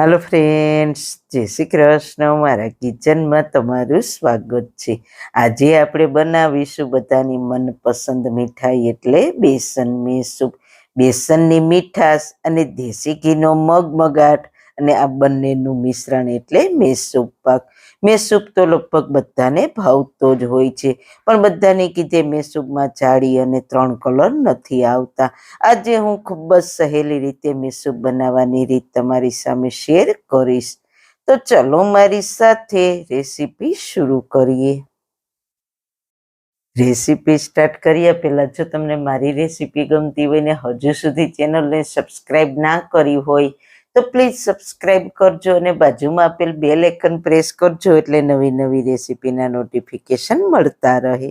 હાલો friends જય શ્રી કૃષ્ણ. મારા કિચનમાં તમારું સ્વાગત છે. આજે આપણે બનાવીશું બધાની મનપસંદ મીઠાઈ એટલે બેસન મેસૂપ બેસનની મીઠાશ અને દેશી ઘીનો મગમગાટ અને આ બંનેનું મિશ્રણ એટલે મેસૂપ પાક. મેસૂપ તો લગભગ બધાને ભાવતો જ હોય છે, પણ બધાને કીધે મેસૂપમાં જાડી અને ત્રણ કલર નથી આવતા. આજે હું ખૂબ જ સહેલી રીતે મેસૂપ બનાવવાની રીત તમારી સામે શેર કરીશ. તો ચલો મારી સાથે રેસીપી શરૂ કરીએ. રેસીપી સ્ટાર્ટ કર્યા પહેલા જો તમને મારી રેસીપી ગમતી હોય ને હજુ સુધી ચેનલને સબસ્ક્રાઈબ ના કરી હોય તો પ્લીઝ સબસ્ક્રાઇબ કરજો અને બાજુમાં આપેલ બેલ આઇકન પ્રેસ કરજો એટલે નવી નવી રેસીપીના નોટિફિકેશન મળતા રહે.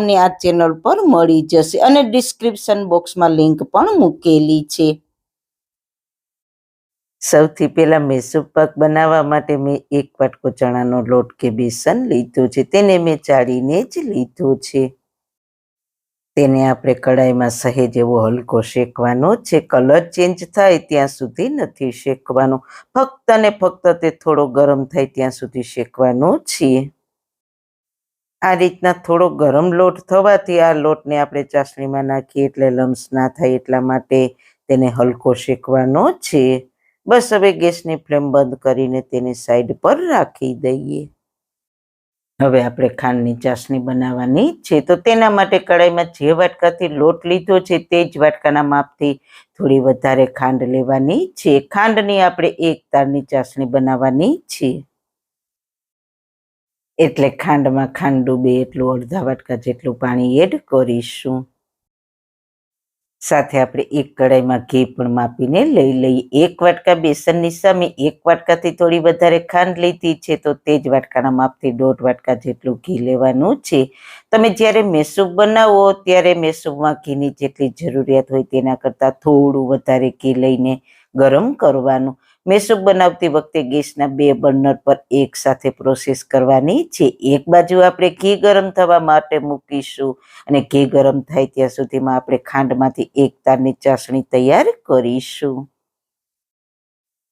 તમને આ ચેનલ પર મળી જશે અને ડિસ્ક્રિપ્શન બોક્સમાં લિંક પણ મૂકેલી છે. સૌથી પહેલાં મેસૂપ પાક બનાવવા માટે મેં એક વાટકો ચણાનો લોટ કે બેસન લીધો છે. તેને મેં ચાળીને જ લીધો છે. તેને આપણે કડાઈમાં સહેજ એવો હલકો શેકવાનો છે. કલર ચેન્જ થાય ત્યાં સુધી નથી શેકવાનો. ફક્ત ને ફક્ત તે થોડો ગરમ થાય ત્યાં સુધી શેકવાનો છે. આ રીતના થોડો ગરમ લોટ થવાથી આ લોટને આપણે ચાસણીમાં નાખીએ એટલે લમ્સ ના થાય એટલા માટે તેને હલકો શેકવાનો છે. બસ હવે ગેસની ફ્લેમ બંધ કરીને તેને સાઈડ પર રાખી દઈએ. હવે આપણે ખાંડની ચાસણી બનાવવાની છે. તો તેના માટે કડાઈમાં જે વાટકાથી લોટ લીધો છે તે જ વાટકાના માપથી થોડી વધારે ખાંડ લેવાની છે. ખાંડની આપણે એક તારની ચાસણી બનાવવાની છે. એટલે ખાંડમાં ખાંડ ડૂબે એટલું અડધા વાટકા જેટલું પાણી એડ કરીશું. સાથે આપણે એક કડાઈમાં ઘી પણ માપીને લઈ લઈએ. એક વાટકા બેસનની સામે એક વાટકાથી થોડી વધારે ખાંડ લીધી છે તો તે જ વાટકાના માપથી દોઢ વાટકા જેટલું ઘી લેવાનું છે. તમે જ્યારે મેસૂબ બનાવો ત્યારે મેસૂબમાં ઘીની જેટલી જરૂરિયાત હોય તેના કરતાં થોડું વધારે ઘી લઈને ગરમ કરવાનું. મેસૂબ બનાવતી વખતે ગેસના બે બર્નર પર એક સાથે પ્રોસેસ કરવાની છે. એક બાજુ આપણે ઘી ગરમ થવા માટે મૂકીશું અને ઘી ગરમ થાય ત્યાં સુધીમાં આપણે ખાંડમાંથી એક તારની ચાસણી તૈયાર કરીશું.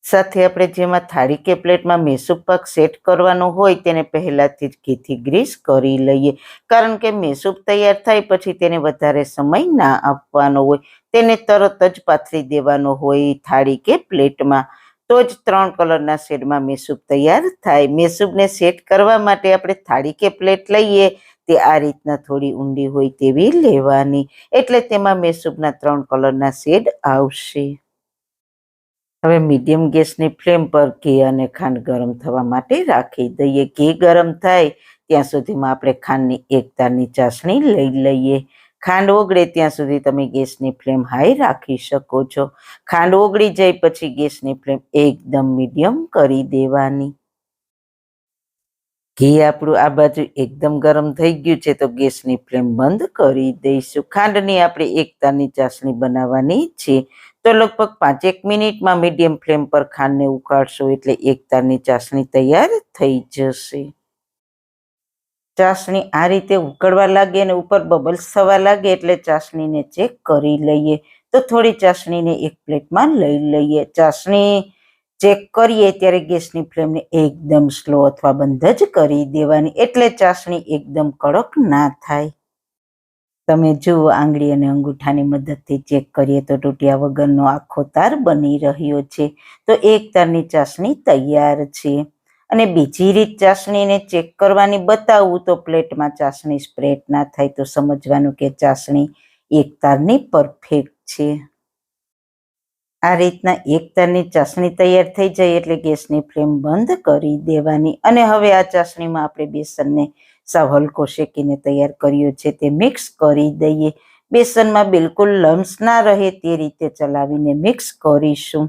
સાથે આપણે જેમાં થાળી કે પ્લેટમાં મેસૂબ પાક સેટ કરવાનો હોય તેને પહેલાંથી જ ઘીથી ગ્રીસ કરી લઈએ. કારણ કે મેસૂબ તૈયાર થાય પછી તેને વધારે સમય ના આપવાનો હોય. તેને તરત જ પાથરી દેવાનો હોય થાળી કે પ્લેટમાં. તો જ ત્રણ કલરના શેડમાં મેસૂબ તૈયાર થાય. મેસૂબને સેટ કરવા માટે આપણે થાળી કે પ્લેટ લઈએ, તે આ રીતના થોડી ઊંડી હોય તેવી લેવાની. એટલે તેમાં મેસૂબના ત્રણ કલરના શેડ આવશે. હવે મીડિયમ ગેસની ફ્લેમ પર ઘી અને ખાંડ ગરમ થવા માટે રાખી દઈએ. ઘી ગરમ થાય, ત્યાં સુધીમાં આપણે ખાંડની એક તારની ચાસણી લઈ લઈએ. ખાંડ ઓગળે ત્યાં સુધી તમે ગેસની ફ્લેમ હાઈ રાખી શકો છો. ખાંડ ઓગળી જાય પછી ગેસની ફ્લેમ એકદમ મીડિયમ કરી દેવાની. ઘી આપણું આ બાજુ એકદમ ગરમ થઈ ગયું છે તો ગેસની ફ્લેમ બંધ કરી દઈશું. ખાંડની આપણે એક તારની ચાસણી બનાવવાની છે. તો લગભગ પાંચેક મિનિટમાં મીડિયમ ફ્લેમ પર ખાંડને ઉકાળશો એટલે એક તારની ચાસણી તૈયાર થઈ જશે. ચાસણી આ રીતે ઉકળવા લાગે અને ઉપર બબલ્સ થવા લાગે એટલે ચાસણીને ચેક કરી લઈએ. તો થોડી ચાસણીને એક પ્લેટમાં લઈ લઈએ. ચાસણી ચેક કરીએ ત્યારે ગેસની ફ્લેમને એકદમ સ્લો અથવા બંધ જ કરી દેવાની. એટલે ચાસણી એકદમ કડક ના થાય. તમે જુઓ, આંગળી અને અંગૂઠાની મદદથી ચેક કરીએ તો તૂટ્યા વગરનો આખો તાર બની રહ્યો છે. તો એક તારની ચાસણી તૈયાર છે. અને બીજી રીત ચાસણીને ચેક કરવાની બતાવવું તો પ્લેટમાં ચાસણી સ્પ્રેડ ના થાય તો સમજવાનું કે ચાસણી એક તારની પરફેક્ટ છે. આ રીતના એક તારની ચાસણી તૈયાર થઈ જાય એટલે ગેસની ફ્લેમ બંધ કરી દેવાની અને હવે આ ચાસણીમાં આપણે બેસનને સાવ હલકો શેકીને તૈયાર કર્યો છે તે મિક્સ કરી દઈએ. બેસનમાં બિલકુલ લમ્સ ના રહે તે રીતે ચલાવીને મિક્સ કરીશું.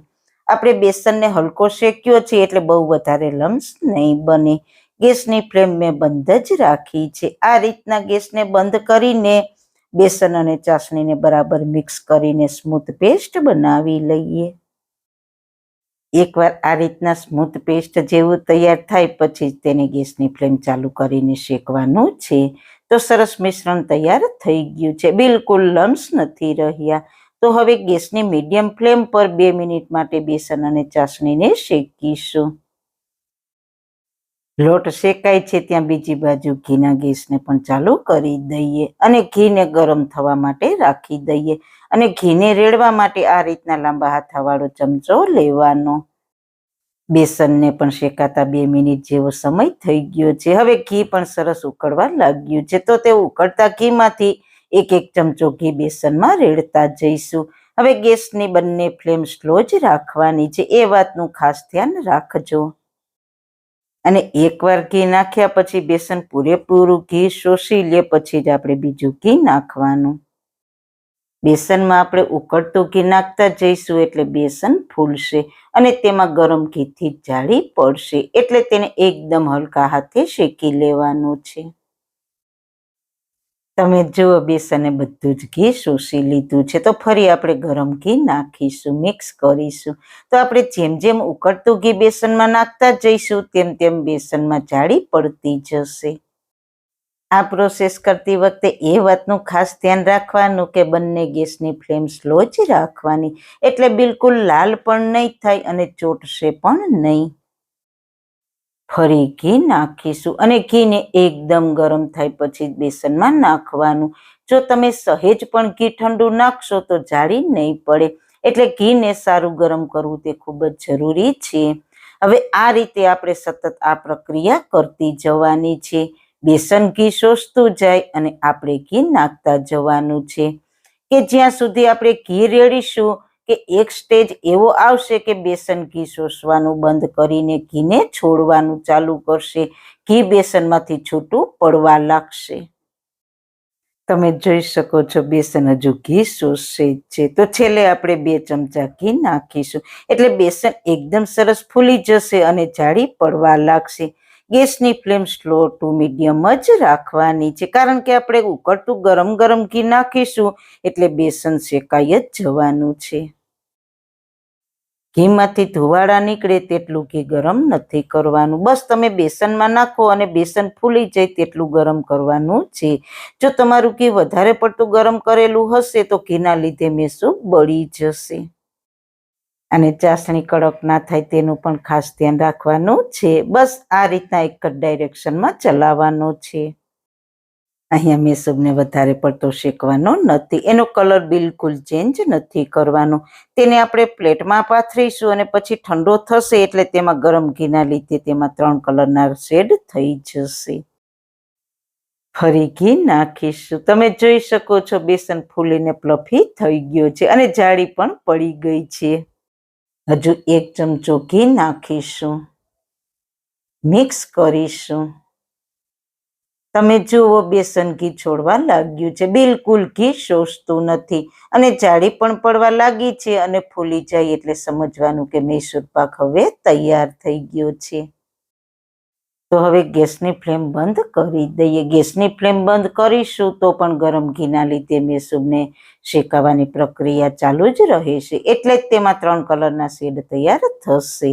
આપણે બેસનને હલકો શેક્યો છે એટલે બહુ વધારે લમ્સ નહીં બને. ગેસની ફ્લેમ મેં બંધ જ રાખી છે. આ રીતના ગેસને બંધ કરીને બેસન અને ચાસણીને બરાબર મિક્સ કરીને સ્મૂથ પેસ્ટ બનાવી લઈએ. એકવાર આ રીતના સ્મૂથ પેસ્ટ જેવું તૈયાર થાય પછી તેને ગેસની ફ્લેમ ચાલુ કરીને શેકવાનું છે. તો સરસ મિશ્રણ તૈયાર થઈ ગયું છે. બિલકુલ લમ્સ નથી રહ્યા. તો હવે ગેસની મીડિયમ ફ્લેમ પર બે મિનિટ માટે બેસન અને ચાસણીને શેકીશું. લોટ શેકાય છે ત્યાં બીજી બાજુ ઘીના ગેસને પણ ચાલુ કરી દઈએ અને ઘીને ગરમ થવા માટે રાખી દઈએ અને ઘીને રેડવા માટે આ રીતના લાંબા હાથાવાળો ચમચો લેવાનો. બેસનને પણ શેકાતા બે મિનિટ જેવો સમય થઈ ગયો છે. હવે ઘી પણ સરસ ઉકળવા લાગ્યું છે. તો તે ઉકળતા ઘીમાંથી એક એક ચમચો ઘી બેસનમાં રેડતા જઈશું. હવે ગેસની બંને ફ્લેમ સ્લો જ રાખવાની છે, એ વાતનું ખાસ ધ્યાન રાખજો. અને એકવાર ઘી નાખ્યા પછી બેસન પૂરેપૂરું ઘી શોષી લે, પછી જ આપણે બીજું ઘી નાખવાનું. બેસનમાં આપણે ઉકળતું ઘી નાખતા જઈશું, એટલે બેસન ફૂલશે અને તેમાં ગરમ ઘીથી જાળી પડશે, એટલે તેને એકદમ હલકા હાથે શેકી લેવાનું છે. તમે જુઓ બેસને બધું જ ઘી શોષી લીધું છે. તો ફરી આપણે ગરમ ઘી નાખીશું, મિક્સ કરીશું. તો આપણે જેમ જેમ ઉકળતું ઘી બેસનમાં નાખતા જઈશું, તેમ તેમ બેસનમાં જાળી પડતી જશે. આ પ્રોસેસ કરતી વખતે એ વાતનું ખાસ ધ્યાન રાખવાનું કે બંને ગેસની ફ્લેમ સ્લો જ રાખવાની. એટલે બિલકુલ લાલ પણ નહીં થાય અને ચોટશે પણ નહીં. ફરી ઘી નાખીશું અને ઘીને એકદમ ગરમ થાય પછી બેસનમાં નાખવાનું. જો તમે સહેજ પણ ઘી ઠંડુ નાખશો તો જાળી નહીં પડે. એટલે ઘીને સારું ગરમ કરવું તે ખૂબ જ જરૂરી છે. હવે આ રીતે આપણે સતત આ પ્રક્રિયા કરતી જવાની છે. બેસન ઘી શોષતું જાય અને આપણે ઘી નાખતા જવાનું છે. કે જ્યાં સુધી આપણે ઘી રેડીશું કે એક સ્ટેજ એવો આવશે કે બેસન ઘી શોષવાનું બંધ કરીને ઘીને છોડવાનું ચાલુ કરશે. ઘી બેસનમાંથી છૂટું પડવા લાગશે. તમે જોઈ શકો છો બેસન હજુ ઘી શોષશે જ છે. તો છેલ્લે આપણે બે ચમચા ઘી નાખીશું. એટલે બેસન એકદમ સરસ ફૂલી જશે અને જાડી પડવા લાગશે. ગેસની ફ્લેમ સ્લો ટુ મીડિયમ જ રાખવાની છે. કારણ કે આપણે ઉકળતું ગરમ ગરમ ઘી નાખીશું એટલે બેસન શેકાઈ જ જવાનું છે. ઘીમાંથી ધુવાડા નીકળે તેટલું ઘી ગરમ નથી કરવાનું. બસ તમે બેસનમાં નાખો અને બેસન ફૂલી જાય તેટલું ગરમ કરવાનું છે. જો તમારું ઘી વધારે પડતું ગરમ કરેલું હશે તો ઘીના લીધે મેસું બળી જશે. અને ચાસણી કડક ના થાય તેનું પણ ખાસ ધ્યાન રાખવાનું છે. બસ આ રીતના એક જ ડાયરેક્શનમાં ચલાવવાનો છે. અહીંયા મેસૂબને વધારે પડતો શેકવાનો નથી. એનો કલર બિલકુલ ચેન્જ નથી કરવાનો. તેને આપણે પ્લેટમાં પાથરીશું અને પછી ઠંડો થશે એટલે તેમાં ગરમ ઘીના લીધે તેમાં ત્રણ કલરના શેડ થઈ જશે. ફરી ઘી નાખીશું. તમે જોઈ શકો છો બેસન ફૂલીને પ્લફી થઈ ગયો છે અને જાળી પણ પડી ગઈ છે. હજુ એક ચમચો ઘી નાખીશું. મિક્સ કરીશું. તમે જુઓ બેસન ઘી છોડવા લાગ્યું છે. બિલકુલ ઘી શોષતું નથી અને જાળી પણ પડવા લાગી છે અને ફૂલી જાય એટલે સમજવાનું કે મૈસૂર પાક હવે તૈયાર થઈ ગયો છે. તો હવે ગેસની ફ્લેમ બંધ કરી દઈએ. ગેસની ફ્લેમ બંધ કરીશું તો પણ ગરમ ઘીના લીધે મેસૂબને શેકાવાની પ્રક્રિયા ચાલુ જ રહેશે. એટલે જ તેમાં ત્રણ કલરના શેડ તૈયાર થશે.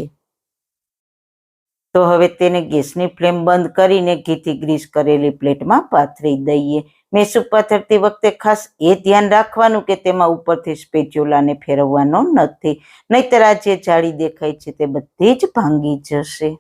તો હવે તેને ગેસની ફ્લેમ બંધ કરીને ઘીથી ગ્રીસ કરેલી પ્લેટમાં પાથરી દઈએ. મેસૂપ પાથરતી વખતે ખાસ એ ધ્યાન રાખવાનું કે તેમાં ઉપરથી સ્પેચ્યુલાને ફેરવવાનો નથી. નહીતર આ જે જાળી દેખાય છે તે બધી જ ભાંગી જશે.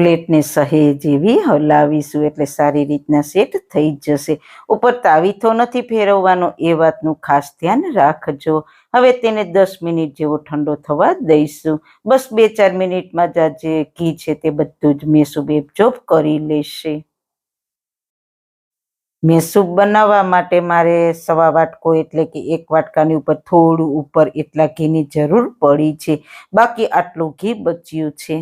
પ્લેટને સહેજ એવી હલાવીશું એટલે સારી રીતના સેટ થઈ જશે. ઉપર તાવીથો નથી ફેરવવાનો, એ વાતનું ખાસ ધ્યાન રાખજો. હવે તેને દસ મિનિટ જેવો ઠંડો થવા દઈશું. બસ બે ચાર મિનિટમાં જ જે ઘી છે તે બધું જ મેસૂબ એબજોબ કરી લેશે. મેસૂબ બનાવવા માટે મારે સવા વાટકો એટલે કે એક વાટકાની ઉપર થોડું ઉપર એટલા ઘીની જરૂર પડી છે. બાકી આટલું ઘી બચ્યું છે.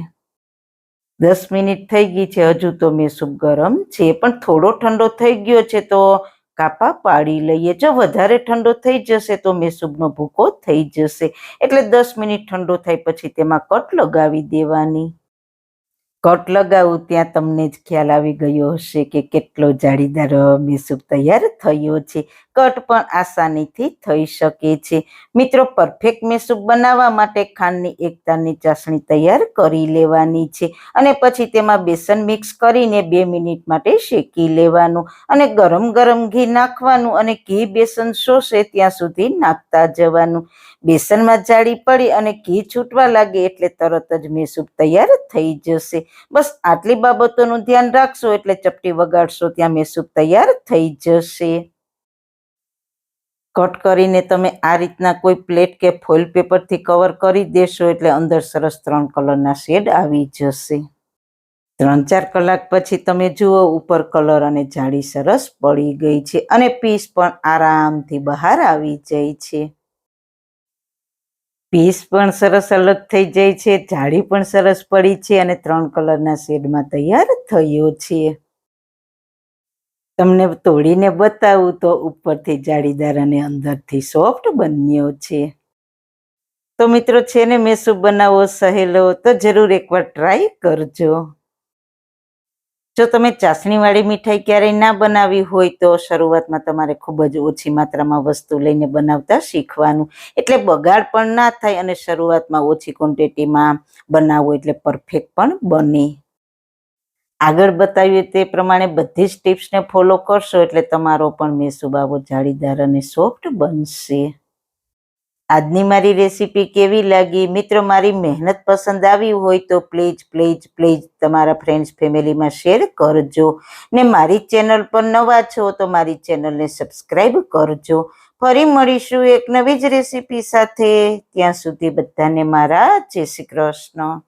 દસ મિનિટ થઈ ગઈ છે, હજુ તો મેસૂબ ગરમ છે, પણ થોડો ઠંડો થઈ ગયો છે તો કાપા પાડી લઈએ. જો વધારે ઠંડો થઈ જશે તો મેસૂબનો ભૂકો થઈ જશે. એટલે દસ મિનિટ ઠંડો થાય પછી તેમાં કટ લગાવી દેવાની. કટ લગાવું ત્યાં તમને જ ખ્યાલ આવી ગયો હશે કે કેટલો જાળીદાર મેસૂબ તૈયાર થયો છે. કટ પણ આસાનીથી થઈ શકે છે. મિત્રો, પરફેક્ટ મેસૂબ બનાવવા માટે ખાંડની એકતાની ચાસણી તૈયાર કરી લેવાની છે અને પછી તેમાં બેસન મિક્સ કરીને બે મિનિટ માટે શેકી લેવાનું અને ગરમ ગરમ ઘી નાખવાનું અને ઘી બેસન શોષે ત્યાં સુધી નાખતા જવાનું. બેસનમાં જાળી પડી અને ઘી છૂટવા લાગે એટલે તરત જ મેસૂબ તૈયાર થઈ જશે. બસ આટલી બાબતોનું ધ્યાન રાખશો એટલે ચપટી વગાડશો ત્યાં મેસૂબ તૈયાર થઈ જશે. કટ કરીને તમે આ રીતના કોઈ પ્લેટ કે ફોઇલ પેપરથી કવર કરી દેશો એટલે અંદર સરસ ત્રણ કલરના શેડ આવી જશે. ત્રણ ચાર કલાક પછી તમે જુઓ ઉપર કલર અને જાળી સરસ પડી ગઈ છે અને પીસ પણ આરામથી બહાર આવી જાય છે. પીસ પણ સરસ અલગ થઈ જાય છે, જાળી પણ સરસ પડી છે અને ત્રણ કલરના શેડમાં તૈયાર થયો છે. તમને તોડીને બતાવું તો ઉપરથી જાળીદાર અને અંદરથી સોફ્ટ બન્યો છે. તો મિત્રો, છે ને મેસૂબ બનાવો સહેલો? તો જરૂર એકવાર ટ્રાય કરજો. જો તમે ચાસણીવાળી મીઠાઈ ક્યારેય ના બનાવી હોય તો શરૂઆતમાં તમારે ખૂબ જ ઓછી માત્રામાં વસ્તુ લઈને બનાવતા શીખવાનું. એટલે બગાડ પણ ના થાય અને શરૂઆતમાં ઓછી ક્વોન્ટિટીમાં બનાવવું એટલે પરફેક્ટ પણ બને. આગળ બતાવ્યું તે પ્રમાણે બધી જ ટિપ્સને ફોલો કરશો એટલે તમારો પણ મેસુબાવો જાળીદાર અને સોફ્ટ બનશે. આજની મારી રેસીપી કેવી લાગી? મિત્રો, મારી મહેનત પસંદ આવી હોય તો પ્લીઝ પ્લીઝ પ્લીઝ તમારા ફ્રેન્ડ્સ ફેમિલીમાં શેર કરજો. ને મારી ચેનલ પર નવા છો તો મારી ચેનલને સબસ્ક્રાઈબ કરજો. ફરી મળીશું એક નવી જ રેસીપી સાથે. ત્યાં સુધી બધાને મારા જય શ્રી કૃષ્ણ.